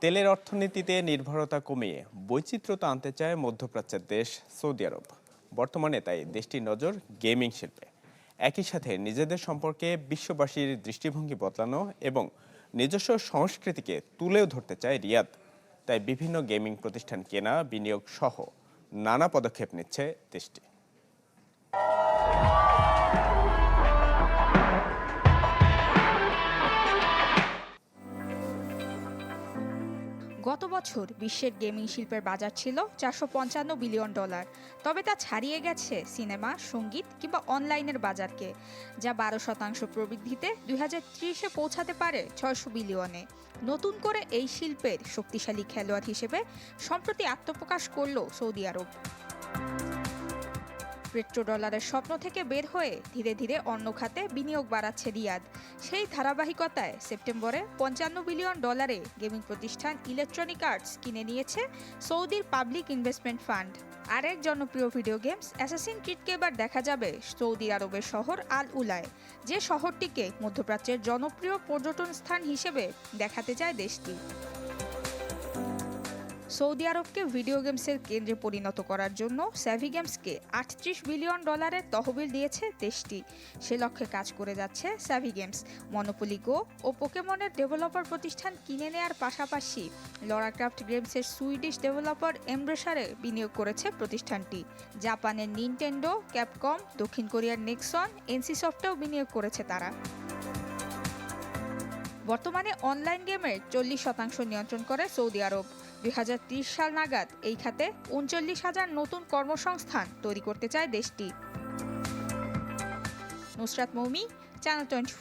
তেলের অর্থনীতিতে নির্ভরতা কমিয়ে বৈচিত্র্যতা আনতে চায় মধ্যপ্রাচ্যের দেশ সৌদি আরব। বর্তমানে তাই দেশটির নজর গেমিং শিল্পে। একই সাথে নিজেদের সম্পর্কে বিশ্ববাসীর দৃষ্টিভঙ্গি বদলানো এবং নিজস্ব সংস্কৃতিকে তুলেও ধরতে চায় রিয়াদ। তাই বিভিন্ন গেমিং প্রতিষ্ঠান কেনা, বিনিয়োগ সহ নানা পদক্ষেপ নিচ্ছে দেশটি। গত বছর বিশ্বের গেমিং শিল্পের বাজার ছিল চারশো পঞ্চান্ন বিলিয়ন ডলার। তবে তা ছাড়িয়ে গেছে সিনেমা, সংগীত কিংবা অনলাইনের বাজারকে, যা বারো শতাংশ প্রবৃদ্ধিতে দুই হাজার ত্রিশে পৌঁছাতে পারে ছয়শো বিলিয়নে। নতুন করে এই শিল্পের শক্তিশালী খেলোয়াড় হিসেবে সম্প্রতি আত্মপ্রকাশ করল সৌদি আরব। পেট্রো ডলারের স্বপ্ন থেকে বের হয়ে ধীরে ধীরে অন্য খাতে বিনিয়োগ বাড়াচ্ছে রিয়াদ। সেই ধারাবাহিকতায় সেপ্টেম্বরে পঞ্চান্ন বিলিয়ন ডলারে গেমিং প্রতিষ্ঠান ইলেকট্রনিক আর্টস কিনে নিয়েছে সৌদির পাবলিক ইনভেস্টমেন্ট ফান্ড। আরেক জনপ্রিয় ভিডিও গেমস অ্যাসাসিন ক্রিডকে এবার দেখা যাবে সৌদি আরবের শহর আল উলায়, যে শহরটিকে মধ্যপ্রাচ্যের জনপ্রিয় পর্যটন স্থান হিসেবে দেখাতে চায় দেশটি। সৌদি আরবকে ভিডিও গেমসের কেন্দ্রে পরিণত করার জন্য স্যাভি গেমসকে আটত্রিশ বিলিয়ন ডলারের তহবিল দিয়েছে দেশটি। সে লক্ষ্যে কাজ করে যাচ্ছে স্যাভি গেমস মনোপলি গো ও পোকেমনের ডেভেলপার প্রতিষ্ঠান কিনে নেয়ার পাশাপাশি লরাক্রাফট গেমসের সুইডিশ ডেভেলপার এমব্রেসারে বিনিয়োগ করেছে প্রতিষ্ঠানটি। জাপানের নিনটেন্ডো ক্যাপকম দক্ষিণ কোরিয়ার নেক্সন এনসি সফটেও বিনিয়োগ করেছে তারা। বর্তমানে অনলাইন গেমের চল্লিশ শতাংশ নিয়ন্ত্রণ করে সৌদি আরব। দুই হাজার ত্রিশ সাল নাগাদ এই খাতে উনচল্লিশ হাজার নতুন কর্মসংস্থান তৈরি করতে চায় দেশটি। Nusrat Moumi channel twenty